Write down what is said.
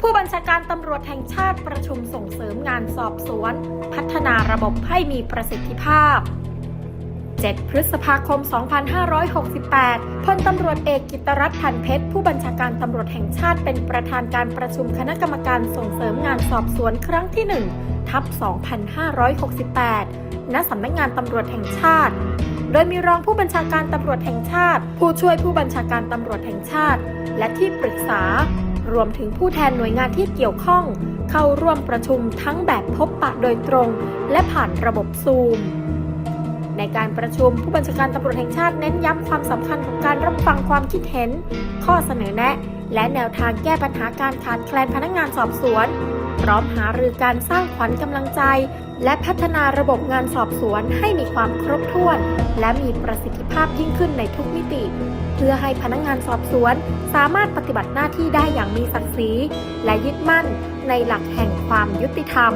ผู้บัญชาการตำรวจแห่งชาติประชุมส่งเสริมงานสอบสวน พัฒนาระบบให้มีประสิทธิภาพ 7 พฤษภาคม 2568 พลตำรวจเอกกิตรัฐพันเพชร ผู้บัญชาการตำรวจแห่งชาติเป็นประธานการประชุมคณะกรรมการส่งเสริมงานสอบสวนครั้งที่ 1 ทับ 2568 ณ สำนักงานตำรวจแห่งชาติ โดยมีรองผู้บัญชาการตำรวจแห่งชาติ ผู้ช่วยผู้บัญชาการตำรวจแห่งชาติ และที่ปรึกษา รวมถึงผู้แทนหน่วยงานที่เกี่ยวข้อง เข้าร่วมประชุมทั้งแบบพบปะโดยตรง และผ่านระบบซูม ในการประชุมผู้บัญชาการตำรวจแห่งชาติเน้นย้ำความสำคัญของการรับฟังความคิดเห็น ข้อเสนอแนะ และแนวทางแก้ปัญหาการขาดแคลนพนักงานสอบสวน พร้อมหารือการสร้างขวัญกำลังใจ และพัฒนาระบบงานสอบสวนให้มีความครบถ้วน และมีประสิทธิภาพยิ่งขึ้นในทุกมิติ เพื่อให้พนักงานสอบสวน สามารถปฏิบัติหน้าที่ได้อย่างมีศักดิ์ศรี และยึดมั่นในหลักแห่งความยุติธรรม